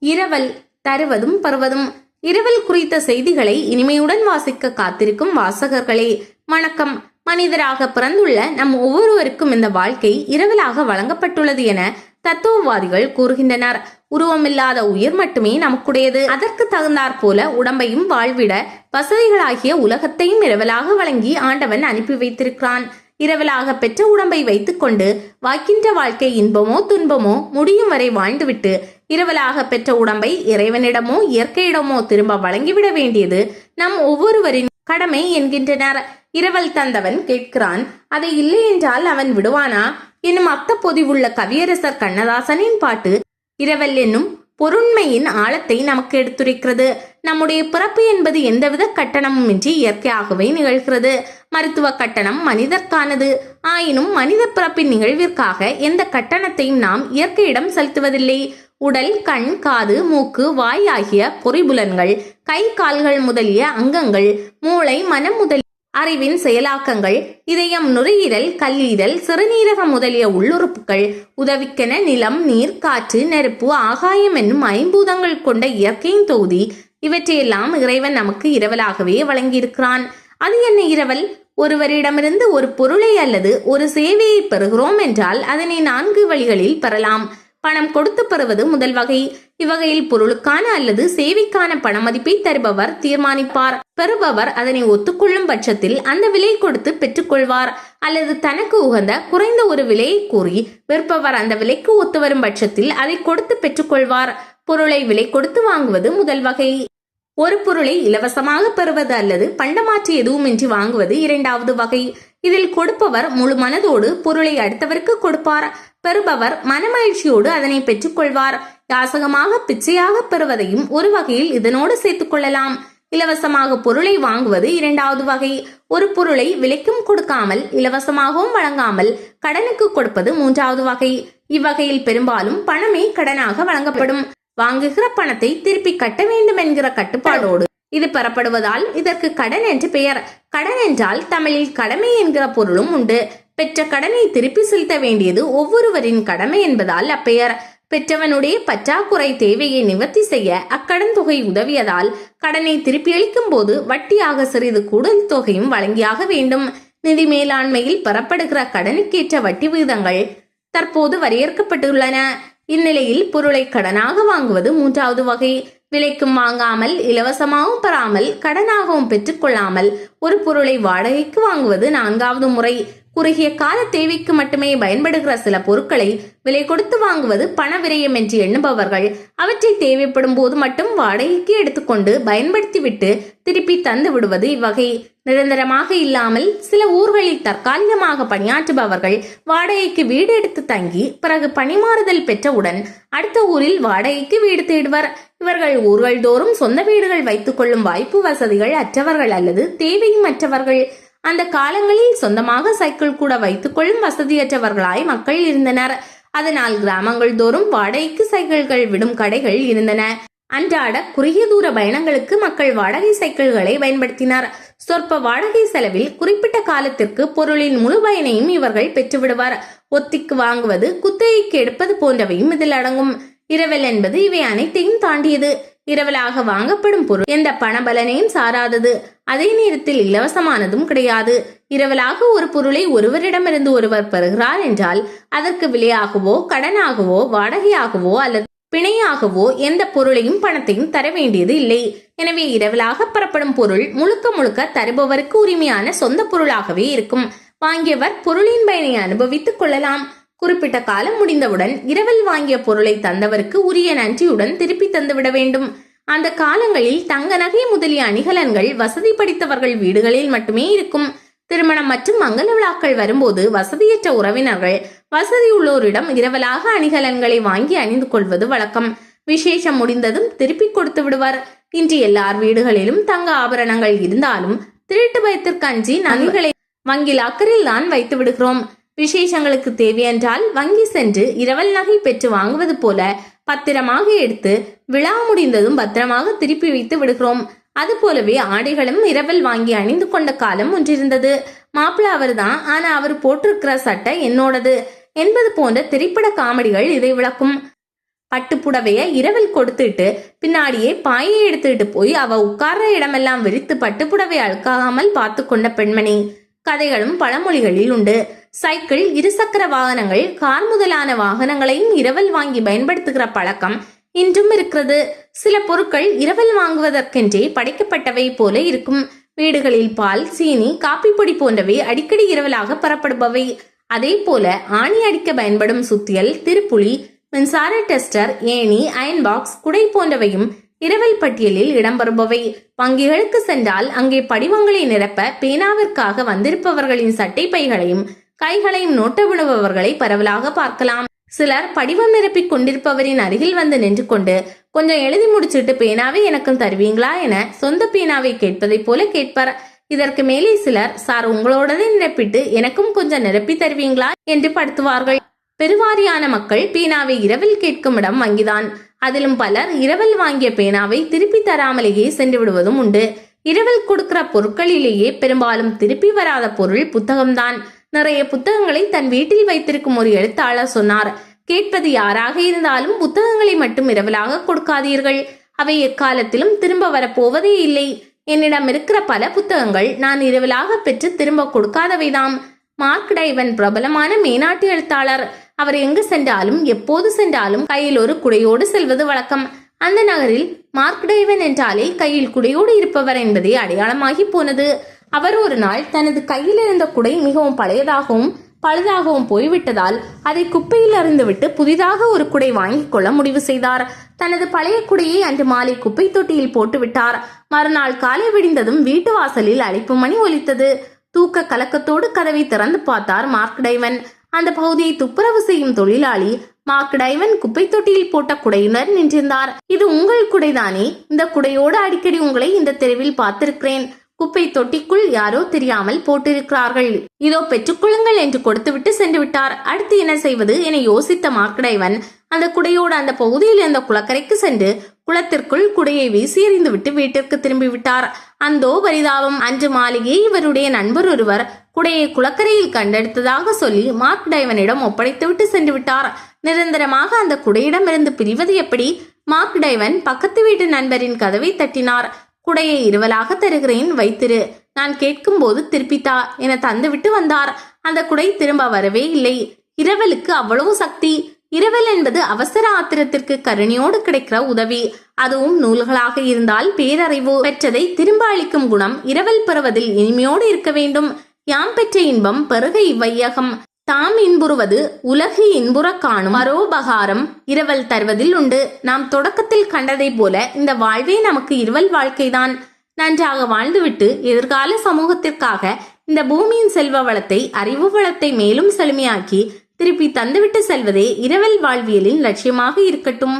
இரவல் தருவதும் பருவதும். இரவல் குறித்த செய்திகளை இனிமையுடன் வாசிக்க காத்திருக்கும் வாசகர்களே வணக்கம். மனிதராக பிறந்துள்ள நம் ஒவ்வொருவருக்கும் இந்த வாழ்க்கை இரவலாக வழங்கப்பட்டுள்ளது என தத்துவவாதிகள் கூறுகின்றனர். உருவமில்லாத உயிர் மட்டுமே நமக்குடையது. அதற்கு தகுந்தாற் போல உடம்பையும் வாழ்விட வசதிகளாகிய உலகத்தையும் இரவலாக வழங்கி ஆண்டவன் அனுப்பி வைத்திருக்கிறான். இரவலாக பெற்ற உடம்பை வைத்துக்கொண்டு வாக்கின்ற வாழ்க்கை இன்பமோ துன்பமோ முடியும் வரை வாழ்ந்துவிட்டு இரவலாக பெற்ற உடம்பை இறைவனிடமோ இயற்கையிடமோ திரும்ப வழங்கிவிட வேண்டியது நம் ஒவ்வொருவரின் கடமை என்கின்றனர். இரவல் தந்தவன் கேட்கிறான் அதை இல்லை என்றால் அவன் விடுவானா? என்னும் அத்த பொதிவுள்ள கவியரசர் கண்ணதாசனின் பாட்டு இரவல் என்னும் பொருண்மையின் ஆழத்தை நமக்கு எடுத்துரைக்கிறது. நம்முடைய பிறப்பு என்பது எந்தவித கட்டணமும் இன்றி இயற்கையாகவே நிகழ்கிறது. மருத்துவ கட்டணம் மனிதர்க்கானது. ஆயினும் மனித பிறப்பின் நிகழ்விற்காக எந்த கட்டணத்தையும் நாம் இயற்கையிடம் செலுத்துவதில்லை. உடல் கண் காது மூக்கு வாய் ஆகிய பொறிபுலன்கள் கை கால்கள் முதலிய அங்கங்கள் மூளை மனம் முதலிய அறிவின் செயலாக்கங்கள் இதயம் நுரையீரல் கல்லீரல் சிறுநீரக முதலிய உள்ளுறுப்புகள் உதவிக்கென நிலம் நீர் காற்று நெருப்பு ஆகாயம் என்னும் ஐம்பூதங்கள் கொண்ட இயற்கையின் தொகுதி. இவற்றையெல்லாம் இறைவன் நமக்கு இரவலாகவே வழங்கியிருக்கிறான். அது என்ன இரவல்? ஒருவரிடமிருந்து ஒரு பொருளை அல்லது ஒரு சேவையை பெறுகிறோம் என்றால் அதனை நான்கு வழிகளில் பெறலாம். பணம் கொடுத்து பெறுவது முதல் வகை. இவ்வகையில் பொருளுக்கான அல்லது சேவைக்கான பண மதிப்பை தருபவர் தீர்மானிப்பார். பெறுபவர் அதனை ஒத்துக்கொள்ளும் பட்சத்தில் அந்த விலை கொடுத்து பெற்றுக்கொள்வார். அல்லது தனக்கு உகந்த குறைந்த ஒரு விலையை கூறி விற்பவர் அந்த விலைக்கு ஒத்து வரும் பட்சத்தில் அதை கொடுத்து பெற்றுக்கொள்வார். பொருளை விலை கொடுத்து வாங்குவது முதல் வகை. ஒரு பொருளை இலவசமாக பெறுவது அல்லது பண்டமாற்று எதுவுமின்றி வாங்குவது இரண்டாவது வகை. இதில் கொடுப்பவர் முழு மனதோடு பொருளை அடுத்தவருக்கு கொடுப்பார். பெறுபவர் மனமகிழ்ச்சியோடு அதனை பெற்றுக்கொள்வார். யாசகமாக பிச்சையாக பெறுவதையும் ஒரு வகையில் இதனோடு சேர்த்துக் கொள்ளலாம். இலவசமாக பொருளை வாங்குவது இரண்டாவது வகை. ஒரு பொருளை விலைக்கும் கொடுக்காமல் இலவசமாகவும் வழங்காமல் கடனுக்கு கொடுப்பது மூன்றாவது வகை. இவ்வகையில் பெரும்பாலும் பணமே கடனாக வழங்கப்படும். வாங்குகிற பணத்தை திருப்பி கட்ட வேண்டும் என்கிற கட்டுப்பாடோடு இது பெறப்படுவதால் இதற்கு கடன் என்று பெயர். கடன் என்றால் தமிழில் கடமை என்கிற பொருளும் உண்டு. பெற்ற கடனை திருப்பி செலுத்த வேண்டியது ஒவ்வொருவரின் கடமை என்பதால் அப்பெயர். பெற்றவனுடைய பற்றாக்குறை தேவையை நிவர்த்தி செய்ய அக்கடன் தொகை உதவியதால் கடனை திருப்பி அளிக்கும் போது வட்டியாக சிறிது கூடுதல் தொகையும் வழங்கியாக வேண்டும். நிதி மேலாண்மையில் பெறப்படுகிற கடனுக்கேற்ற வட்டி விகிதங்கள் தற்போது வரையறுக்கப்பட்டுள்ளன. இந்நிலையில் பொருளை கடனாக வாங்குவது மூன்றாவது வகை. விலைக்கும் வாங்காமல் இலவசமாகவும் பெறாமல் கடனாகவும் பெற்றுக்கொள்ளாமல் ஒரு பொருளை வாடகைக்கு வாங்குவது நான்காவது முறை. குறுகிய கால தேவைக்கு மட்டுமே பயன்படுகிற சில பொருட்களை விலை கொடுத்து வாங்குவது பண விரயம் என்று எண்ணுபவர்கள். அவற்றை தேவைப்படும் போது மட்டும் வாடகைக்கு எடுத்துக்கொண்டு பயன்படுத்திவிட்டு திருப்பி தந்து விடுவது இவ்வகை. நிரந்தரமாக இல்லாமல் சில ஊர்களில் தற்காலிகமாக பணியாற்றுபவர்கள் வாடகைக்கு வீடு எடுத்து தங்கி பிறகு பணிமாறுதல் பெற்றவுடன் அடுத்த ஊரில் வாடகைக்கு வீடு தேடுவர். இவர்கள் ஊர்கள் தோறும் சொந்த வீடுகள் வைத்துக் கொள்ளும் வாய்ப்பு வசதிகள் அற்றவர்கள் அல்லது தேவை தேவையும் அற்றவர்கள் அந்த காலங்களில் சொந்தமாக சைக்கிள் கூட வைத்துக் கொள்ளும் வசதியற்றவர்களாய் மக்கள் இருந்தனர். அதனால் கிராமங்கள் தோறும் வாடகைக்கு சைக்கிள்கள் விடும் கடைகள் இருந்தன. அன்றாட குறுகிய தூர பயணங்களுக்கு மக்கள் வாடகை சைக்கிள்களை பயன்படுத்தினர். சொற்ப வாடகை செலவில் குறிப்பிட்ட காலத்திற்கு பொருளின் முழு பயனையும் இவர்கள் பெற்றுவிடுவார். ஒத்திக்கு வாங்குவது குத்தகைக்கு எடுப்பது போன்றவையும் இதில் அடங்கும். இரவல் என்பது இவை அனைத்தையும் தாண்டியது. இரவலாக வாங்கப்படும் பொருள். எந்த பணபலனையும் சாராதது. அதே நேரத்தில் இலவசமானதும் கிடையாது. இரவலாக ஒரு பொருளை ஒருவரிடமிருந்து ஒருவர் பெறுகிறார் என்றால் அதற்கு விலையாகவோ கடனாகவோ வாடகையாகவோ அல்லது பிணையாகவோ எந்த பொருளையும் பணத்தையும் தர வேண்டியது இல்லை. எனவே இரவலாக பெறப்படும் பொருள் முழுக்க முழுக்க தருபவருக்கு உரிமையான சொந்த பொருளாகவே இருக்கும். வாங்கியவர் பொருளின் பயனை அனுபவித்துக் கொள்ளலாம். குறிப்பிட்ட காலம் முடிந்தவுடன் இரவல் வாங்கிய பொருளை தந்தவருக்கு உரிய நன்றியுடன் திருப்பி தந்துவிட வேண்டும். அந்த காலங்களில் தங்க நகை முதலிய அணிகலன்கள் வசதி படித்தவர்கள் வீடுகளில் மட்டுமே இருக்கும். திருமணம் மற்றும் மங்கள விழாக்கள் வரும்போது வசதியற்ற உறவினர்கள் வசதி உள்ளோரிடம் இரவலாக அணிகலன்களை வாங்கி அணிந்து கொள்வது வழக்கம். விசேஷம் முடிந்ததும் திருப்பி கொடுத்து விடுவார். இன்று எல்லார் வீடுகளிலும் தங்க ஆபரணங்கள் இருந்தாலும் திருட்டு பயத்திற்கு அஞ்சி நகைகளை வங்கி லாக்கரில் தான் வைத்து விடுகிறோம். விசேஷங்களுக்கு தேவையென்றால் வங்கி சென்று இரவல் நகை பெற்று வாங்குவது போல பத்திரமாக எடுத்து விழா முடிந்ததும் பத்திரமாக திருப்பி வைத்து விடுகிறோம். அதுபோலவே ஆடைகளும் இரவல் வாங்கி அணிந்து கொண்ட காலம் ஒன்றிருந்தது. மாப்பிள்ள அவர்தான் ஆனா அவர் போட்டிருக்கிற சட்டை என்னோடது என்பது போன்ற திரைப்பட காமெடிகள் இதை விளக்கும். பட்டுப்புடவைய இரவில் கொடுத்துட்டு பின்னாடியே பாயை எடுத்துட்டு போய் அவ உட்கார்ற இடமெல்லாம் விரித்து பட்டுப்புடவை அழுக்காகாமல் பார்த்து கொண்ட பெண்மணி. கதைகளும் பழமொழிகளில் உண்டு. சைக்கிள் இருசக்கர வாகனங்கள் கார் முதலான வாகனங்களையும் இரவல் வாங்கி பயன்படுத்துகிற பழக்கம் இன்றும் இருக்கிறது. சில பொருட்கள் இரவல் வாங்குவதற்கென்றே படைக்கப்பட்டவை போல இருக்கும். வீடுகளில் பால் சீனி காப்பி பொடி போன்றவை அடிக்கடி இரவலாக பெறப்படுபவை. அதே போல ஆணி அடிக்க பயன்படும் சுத்தியல் திருப்புளி மின்சார டெஸ்டர் ஏணி அயன் பாக்ஸ் குடை போன்றவையும் இரவல் பட்டியலில் இடம்பெறுபவை. வங்கிகளுக்கு சென்றால் அங்கே படிவங்களை நிரப்ப பேனாவிற்காக வந்திருப்பவர்களின் சட்டை பைகளையும் கைகளையும் நோட்ட விழுபவர்களை பரவலாக பார்க்கலாம். சிலர் படிவம் நிரப்பிக் கொண்டிருப்பவரின் அருகில் வந்து நின்று கொண்டு கொஞ்சம் எழுதி முடிச்சிட்டு பேனாவை எனக்கும் தருவீங்களா என சொந்த பேனாவை கேட்பதைப் போல கேட்பார். இதற்கு மேலே சிலர் சார் உங்களோடதே நிரப்பிட்டு எனக்கும் கொஞ்சம் நிரப்பி தருவீங்களா? என்று படுத்துவார்கள். பெருவாரியான மக்கள் பேனாவை இரவில் கேட்கும் இடம் வங்கிதான். அதிலும் பலர் இரவல் வாங்கிய பேனாவை திருப்பி தராமலேயே சென்று விடுவதும் உண்டு. இரவல் கொடுக்கிற பொருட்களிலேயே பெரும்பாலும் திருப்பி வராத பொருள் புத்தகம்தான். நிறைய புத்தகங்களை தன் வீட்டில் வைத்திருக்கும் ஒரு எழுத்தாளர் சொன்னார். கேட்பது யாராக இருந்தாலும் புத்தகங்களை மட்டும் இரவலாக கொடுக்காதீர்கள். அவை எக்காலத்திலும் திரும்ப வரப்போவதே இல்லை. என்னிடம் இருக்கிற பல புத்தகங்கள் நான் இரவலாக பெற்று திரும்ப கொடுக்காதவைதாம். மார்க் டைவன் பிரபலமான மேனாட்டு எழுத்தாளர். அவர் எங்கு சென்றாலும் எப்போது சென்றாலும் கையில் ஒரு குடையோடு செல்வது வழக்கம். அந்த நகரில் மார்க் டைவன் என்றாலே கையில் குடையோடு இருப்பவர் என்பதே அடையாளமாகி போனது. அவர் ஒரு நாள் தனது கையில் இருந்த குடை மிகவும் பழையதாகவும் பழுதாகவும் போய்விட்டதால் அதை குப்பையில் அறிந்துவிட்டு புதிதாக ஒரு குடை வாங்கிக் கொள்ள முடிவு செய்தார். தனது பழைய குடையை அன்று மாலை குப்பை தொட்டியில் போட்டுவிட்டார். மறுநாள் காலை விடிந்ததும் வீட்டு வாசலில் அழைப்பு மணி ஒலித்தது. தூக்க கலக்கத்தோடு கதவை திறந்து பார்த்தார் மார்க் டைவன். அந்த பகுதியை துப்புரவு செய்யும் தொழிலாளி மார்க் டைவன் குப்பை தொட்டியில் போட்ட குடையினர் நின்றிருந்தார். இது உங்கள் குடைதானே? இந்த குடையோடு அடிக்கடி உங்களை இந்த தெருவில் பார்த்திருக்கிறேன். குப்பை தொட்டிக்குள் யாரோ தெரியாமல் போட்டிருக்கிறார்கள். இதோ பெற்றுக்கொள்ளுங்கள் என்று கொடுத்துவிட்டு சென்று விட்டார் அடுத்து என்ன செய்வது என யோசித்த மாக்கடைவன் அந்த குடையோடு அந்த பகுதியில் இருந்த குளக்கரைக்கு சென்று குளத்திற்குள் குடையை வீசி எறிந்துவிட்டு வீட்டிற்கு திரும்பி விட்டார் அந்தோ பரிதாபம் அன்று மாளிகை இவருடைய நண்பர் ஒருவர் குடையை குளக்கரையில் கண்டெடுத்ததாக சொல்லி மார்க் டைவனிடம் ஒப்படைத்துவிட்டு சென்று விட்டார் நிரந்தரமாக அந்த குடையிடமிருந்து பிரிவது எப்படி? மார்க் டைவன் பக்கத்து வீட்டு நண்பரின் கதவை தட்டினார். குடையை இருவலாக தருகிறேன் வைத்திரு. நான் கேட்கும்போது திருப்பித்தா என தந்துவிட்டு வந்தார். அந்த குடை திரும்ப வரவே இல்லை. இரவலுக்கு அவ்வளவு சக்தி. இரவல் என்பது அவசர ஆத்திரத்திற்கு கருணையோடு கிடைக்கிற உதவி. அதுவும் நூல்களாக இருந்தால் பேரறிவு. பெற்றதை திரும்ப அளிக்கும் குணம் இரவல் பெறுவதில் இனிமையோடு இருக்க வேண்டும். யாம் பெற்ற இன்பம் பெருக இவ்வையகம் தாம் இன்புறுவது உலகு இன்புற காணும். மரோபகாரம் இரவல் தருவதில் உண்டு. நாம் தொடக்கத்தில் கண்டதைப் போல இந்த வாழ்வே நமக்கு இருவல் வாழ்க்கைதான். நன்றாக வாழ்ந்துவிட்டு எதிர்கால சமூகத்திற்காக இந்த பூமியின் செல்வ வளத்தை அறிவு வளத்தை மேலும் செழுமையாக்கி திருப்பி தந்துவிட்டு செல்வதே இரவல் வாழ்வியலின் லட்சியமாக இருக்கட்டும்.